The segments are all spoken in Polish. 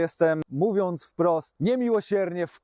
Jestem, mówiąc wprost, niemiłosiernie w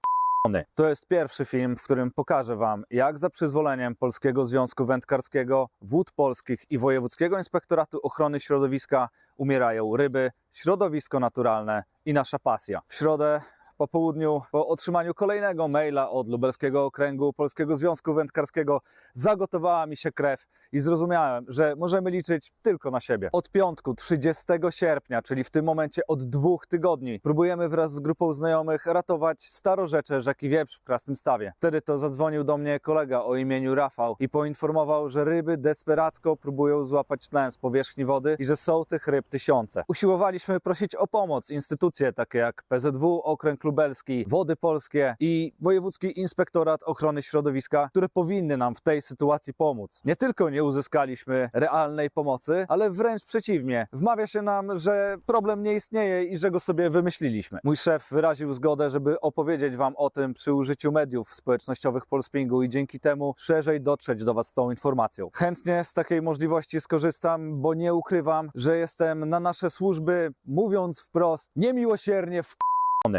to jest pierwszy film, w którym pokażę Wam, jak za przyzwoleniem Polskiego Związku Wędkarskiego, Wód Polskich i Wojewódzkiego Inspektoratu Ochrony Środowiska umierają ryby, środowisko naturalne i nasza pasja. W środę po południu, po otrzymaniu kolejnego maila od Lubelskiego Okręgu Polskiego Związku Wędkarskiego, zagotowała mi się krew i zrozumiałem, że możemy liczyć tylko na siebie. Od piątku 30 sierpnia, czyli w tym momencie od dwóch tygodni, próbujemy wraz z grupą znajomych ratować starorzecze rzeki Wieprz w Krasnym Stawie. Wtedy to zadzwonił do mnie kolega o imieniu Rafał i poinformował, że ryby desperacko próbują złapać tlen z powierzchni wody i że są tych ryb tysiące. Usiłowaliśmy prosić o pomoc instytucje takie jak PZW, Okręg Lubelski, Wody Polskie i Wojewódzki Inspektorat Ochrony Środowiska, które powinny nam w tej sytuacji pomóc. Nie tylko nie uzyskaliśmy realnej pomocy, ale wręcz przeciwnie. Wmawia się nam, że problem nie istnieje i że go sobie wymyśliliśmy. Mój szef wyraził zgodę, żeby opowiedzieć Wam o tym przy użyciu mediów społecznościowych Polspingu i dzięki temu szerzej dotrzeć do Was z tą informacją. Chętnie z takiej możliwości skorzystam, bo nie ukrywam, że jestem na nasze służby, mówiąc wprost, niemiłosiernie w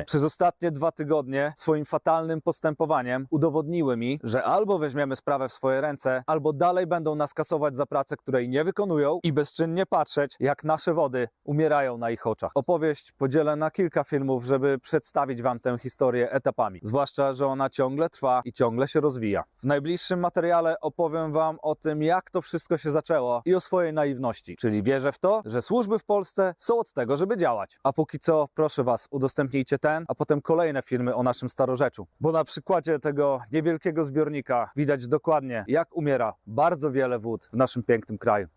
przez ostatnie dwa tygodnie swoim fatalnym postępowaniem udowodniły mi, że albo weźmiemy sprawę w swoje ręce, albo dalej będą nas kasować za pracę, której nie wykonują i bezczynnie patrzeć, jak nasze wody umierają na ich oczach. Opowieść podzielę na kilka filmów, żeby przedstawić Wam tę historię etapami. Zwłaszcza, że ona ciągle trwa i ciągle się rozwija. W najbliższym materiale opowiem Wam o tym, jak to wszystko się zaczęło i o swojej naiwności. Czyli wierzę w to, że służby w Polsce są od tego, żeby działać. A póki co, proszę Was, udostępnijcie ten, a potem kolejne filmy o naszym starorzeczu. Bo na przykładzie tego niewielkiego zbiornika widać dokładnie, jak umiera bardzo wiele wód w naszym pięknym kraju.